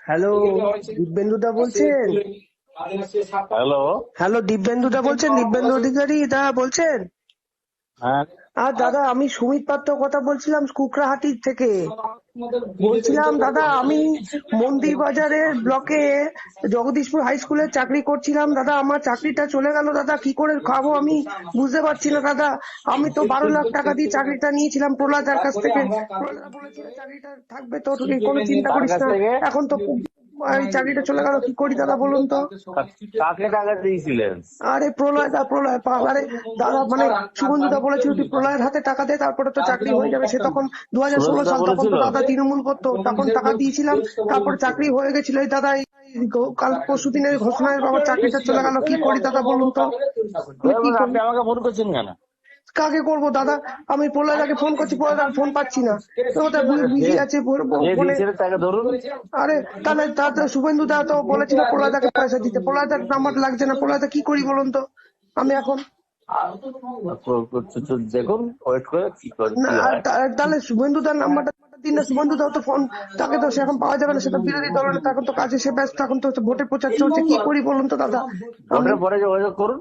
Hello দিব্যেন্দুদা বলছেন? Hello. Hello দিব্যেন্দুদা বলছেন? দিব্যেন্দু অধিকারী দা বলছেন? হ্যাঁ। আর দাদা আমি সুমিত পাত্র কথা বলছিলাম কুকরাহাটির থেকে। বলছিলাম দাদা আমি মন্দির বাজারের ব্লকে জগদীশপুর হাই স্কুলে চাকরি করছিলাম। দাদা আমার চাকরিটা চলে গেল দাদা কি করে খাব আমি বুঝতে পারছি না দাদা। আমি তো বারো লাখ টাকা দিয়ে চাকরিটা নিয়েছিলাম প্রহ্লাদার কাছ থেকে। প্রহ্লাদা বলেছিল চাকরিটা থাকবে তো কোনো চিন্তা করিস না। এখন তো এই চাকরিটা চলে গেল কি করি দাদা বলুন তো? কাকে টাকা দিয়েছিলেন? আরে প্রলয় দা প্রলয় আরে দাদা মানে সুবন্ধুদা বলেছিল তুই প্রলয়ের হাতে টাকা দে তারপরে তো চাকরি হয়ে যাবে। সে তখন দু হাজার ষোলো সাল তখন তো দাদা তৃণমূল করতো তখন টাকা দিয়েছিলাম তারপর চাকরি হয়ে গেছিল। এই দাদা এই কাল পরশু দিনের ঘোষণায় আমার চাকরিটা চলে গেল কি করি দাদা বলুন তো? আপনি আমাকে ফোন করছেন কেন? কাকে করব দাদা? আমি প্রলয়দাকে ফোন করছি প্রলয়দার ফোন পাচ্ছি না। বিজি আছে বল- আরে তাহলে তাতে শুভেন্দু দা তো বলেছিল প্রলয়দাকে পয়সা দিতে। প্রলয়দার নাম্বার লাগছে না। প্রলয়দা কি করি বলুন তো? আমি এখন দেখুন ওয়েট করে কি করে না আর তা- তাহলে শুভেন্দু দার নাম্বারটা দিন শুভেন্দু দাও তো ফোন তাকে তো এখন পাওয়া যাবে না সেটা বিরোধী দল নেতা, এখন তো কাজে সে ব্যস্ত এখন তো ভোটের প্রচার চলছে কি করি বলুন তো দাদা? ভোটের পরে যোগাযোগ করুন।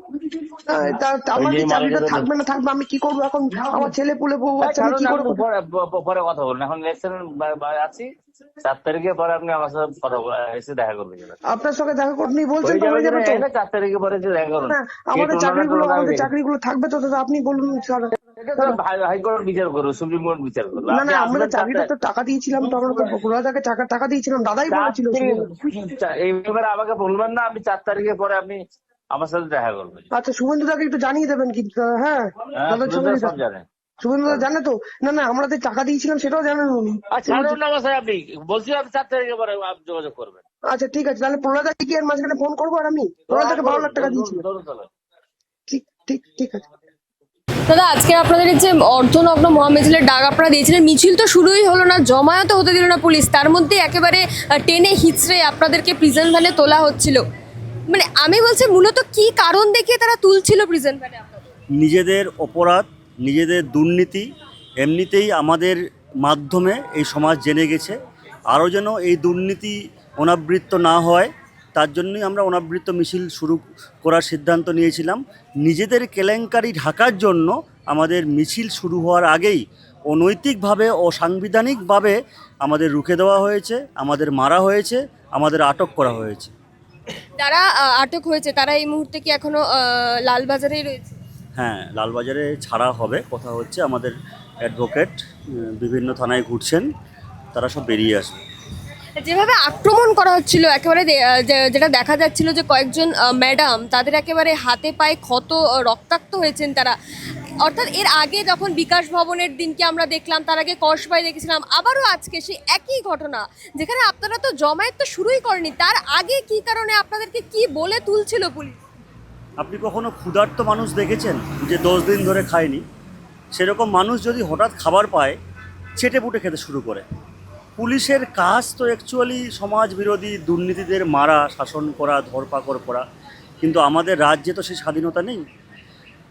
আমার চাকরিটা থাকবে না থাকবে আমি কি করব এখন? আমার ছেলে পুলে বউ আমি কি করব? পরে পরে কথা বলুন। এখন ইলেকশন আছি। চার তারিখে পরে আপনি আমার সাথে কথা এসে দেখা করবেন। আপনার সঙ্গে দেখা করতে বলছেন হয়ে তো হয়ে যাবে তো। চার তারিখে পরে দেখা করুন। আমাদের tournament চাকরিগুলো আমাদের চাকরিগুলো থাকবে তো দাদা আপনি বলুন স্যার। এটা তো হাই- হাইকোর্ট বিচার করবে সুপ্রিম কোর্ট বিচার করবে না না আমরা চাকরিটা তো টাকা দিয়েছিলাম তো আমরা টাকা টাকা দিয়েছিলাম দাদাই বলেছিল তারিখ- এই ব্যাপারে আমাকে বলবেন না আপনি চার তারিখে পরে আপনি আমার সাথে দেখা করবেন আচ্ছা শুভেন্দু দাকে একটু জানিয়ে দেবেন কি হ্যাঁ হ্যাঁ, সব জানেন শুভেন্দু দা জানে। তো? না না আমরা যে টাকা দিয়েছিলাম সেটাও জানেন উনি। আচ্ছা আপনি বলছি আপনি চার তারিখে পরে আপনি যোগাযোগ করবেন। আচ্ছা ঠিক আছে তাহলে প্রলয়দাকে কি এর মাঝখানে ফোন করব আর আমি? প্রলয়দাকে বারো লাখ টাকা দিয়েছি ঠিক ঠিক ঠিক আছে। দাদা, আজকে আপনাদের যে অর্ধনগ্ন মহামিছিলের ডাক আপনারা দিয়েছিলেন, মিছিল তো শুরুই হলো না জমায়েত হতে দিল না পুলিশ। তার মধ্যে একেবারে টেনে হিচড়ে আপনাদেরকে প্রিজন ভ্যানে তোলা হচ্ছিল। মানে আমি বলছি, মূলত কি কারণ দেখিয়ে তারা তুলছিল প্রিজন ভ্যানে নিজেদের অপরাধ, নিজেদের দুর্নীতি, এমনিতেই আমাদের মাধ্যমে এই সমাজ জেনে গেছে। আরও যেন এই দুর্নীতি অনাবৃত্ত না হয় তার জন্যই আমরা অনাবৃত মিছিল শুরু করার সিদ্ধান্ত নিয়েছিলাম। নিজেদের কেলেঙ্কারি ঢাকার জন্য আমাদের মিছিল শুরু হওয়ার আগেই অনৈতিকভাবে অসাংবিধানিকভাবে আমাদের রুখে দেওয়া হয়েছে আমাদের মারা হয়েছে আমাদের আটক করা হয়েছে। যারা আটক হয়েছে। তারা এই মুহূর্তে কি এখনও লালবাজারেই রয়েছে? হ্যাঁ লালবাজারে ছাড়া হবে। কথা হচ্ছে আমাদের অ্যাডভোকেট বিভিন্ন থানায় ঘুরছেন তারা সব বেরিয়ে আসবে। যেভাবে আক্রমণ করা হচ্ছিল, একেবারে যেটা দেখা যাচ্ছিল যে কয়েকজন ম্যাডাম তাদের একেবারে হাতে পায়ে ক্ষত রক্তাক্ত হয়েছেন তারা। অর্থাৎ এর আগে যখন বিকাশ ভবনের দিনকে আমরা দেখলাম, তার আগে কসবাই দেখেছিলাম, আবারও আজকে সেই একই ঘটনা, যেখানে আপনারা তো জমায়েত তো শুরুই করেনি তার আগে কি কারণে আপনাদেরকে কি বলে তুলছিল পুলিশ? আপনি কখনো ক্ষুধার্ত মানুষ দেখেছেন যে দশ দিন ধরে খায়নি? সেরকম মানুষ যদি হঠাৎ খাবার পায় চেটে পুটে খেতে শুরু করে। পুলিশের কাজ তো অ্যাকচুয়ালি সমাজ বিরোধী দুর্নীতিদের মারা, শাসন করা, ধরপাকড় করা। কিন্তু আমাদের রাজ্যে তো সেই স্বাধীনতা নেই।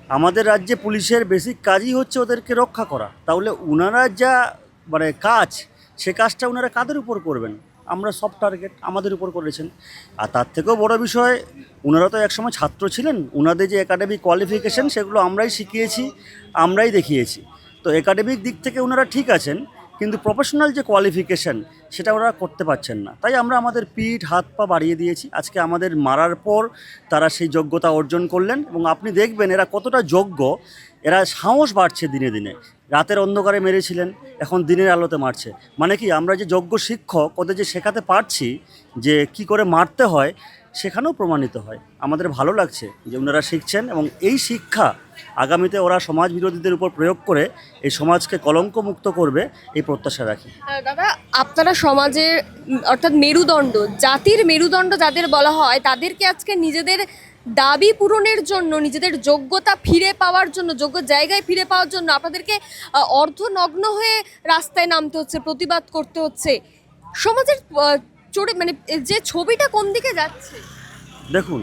আমাদের রাজ্যে পুলিশের বেসিক কাজই হচ্ছে ওদেরকে রক্ষা করা। তাহলে ওনারা যা মানে কাজ, সে কাজটা ওনারা কাদের উপর করবেন? আমরা সব টার্গেট আমাদের উপর করেছেন। আর তার থেকেও বড় বিষয় ওনারা তো একসময় ছাত্র ছিলেন। ওনাদের যে একাডেমিক কোয়ালিফিকেশন সেগুলো আমরাই শিখিয়েছি, আমরাই দেখিয়েছি। তো একাডেমিক দিক থেকে ওনারা ঠিক আছেন। কিন্তু প্রফেশনাল যে কোয়ালিফিকেশান সেটা ওরা করতে পারছেন না। তাই আমরা আমাদের পিঠ, হাত, পা বাড়িয়ে দিয়েছি। আজকে আমাদের মারার পর তারা সেই যোগ্যতা অর্জন করলেন এবং আপনি দেখবেন এরা কতটা যোগ্য এরা সাহস বাড়ছে দিনে দিনে। রাতের অন্ধকারে মেরেছিলেন, এখন দিনের আলোতে মারছে। মানে কি, আমরা যে যোগ্য শিক্ষক, ওদের যে শেখাতে পারছি যে কি করে মারতে হয়, সেখানেও প্রমাণিত হয়। আমাদের ভালো লাগছে যে ওনারা শিখছেন এবং এই শিক্ষা আগামীতে ওরা সমাজ বিরোধীদের উপর প্রয়োগ করে এই সমাজকে কলঙ্কমুক্ত করবে, এই প্রত্যাশা রাখি। দাদা, আপনারা সমাজের অর্থাৎ মেরুদণ্ড, জাতির মেরুদণ্ড যাদের বলা হয়, তাদেরকে আজকে নিজেদের দাবি পূরণের জন্য, নিজেদের যোগ্যতা ফিরে পাওয়ার জন্য, যোগ্য জায়গায় ফিরে পাওয়ার জন্য আপনাদেরকে অর্ধনগ্ন হয়ে রাস্তায় নামতে হচ্ছে, প্রতিবাদ করতে হচ্ছে। সমাজের চড়ে মানে যে ছবিটা কোন দিকে যাচ্ছে? দেখুন,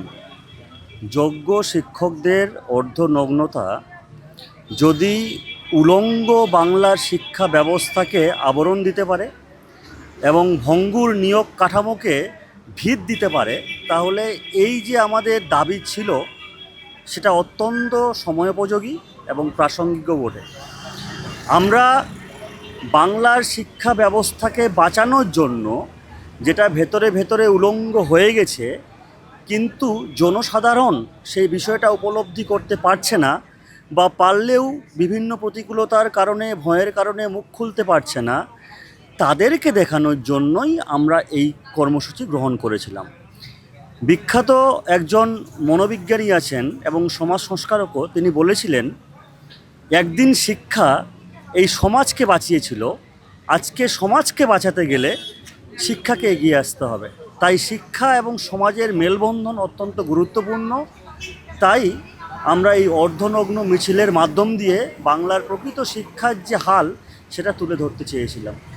যোগ্য শিক্ষকদের অর্ধনগ্নতা যদি উলঙ্গ বাংলার শিক্ষা ব্যবস্থাকে আবরণ দিতে পারে এবং ভঙ্গুর নিয়োগ কাঠামোকে ভিত দিতে পারে, তাহলে এই যে আমাদের দাবি ছিল, সেটা অত্যন্ত সময়োপযোগী এবং প্রাসঙ্গিক বটে। আমরা বাংলার শিক্ষা ব্যবস্থাকে বাঁচানোর জন্য যেটা ভেতরে ভেতরে উলঙ্গ হয়ে গেছে, কিন্তু জনসাধারণ সেই বিষয়টা উপলব্ধি করতে পারছে না বা পারলেও বিভিন্ন প্রতিকূলতার কারণে, ভয়ের কারণে মুখ খুলতে পারছে না। তাদেরকে দেখানোর জন্যই আমরা এই কর্মসূচি গ্রহণ করেছিলাম। বিখ্যাত একজন মনোবিজ্ঞানী আছেন এবং সমাজ সংস্কারকও, তিনি বলেছিলেন, একদিন শিক্ষা এই সমাজকে বাঁচিয়েছিল। আজকে সমাজকে বাঁচাতে গেলে শিক্ষাকে এগিয়ে আসতে হবে। তাই শিক্ষা এবং সমাজের মেলবন্ধন অত্যন্ত গুরুত্বপূর্ণ। তাই আমরা এই অর্ধনগ্ন মিছিলের মাধ্যম দিয়ে বাংলার প্রকৃত শিক্ষার যে হাল, সেটা তুলে ধরতে চেয়েছিলাম।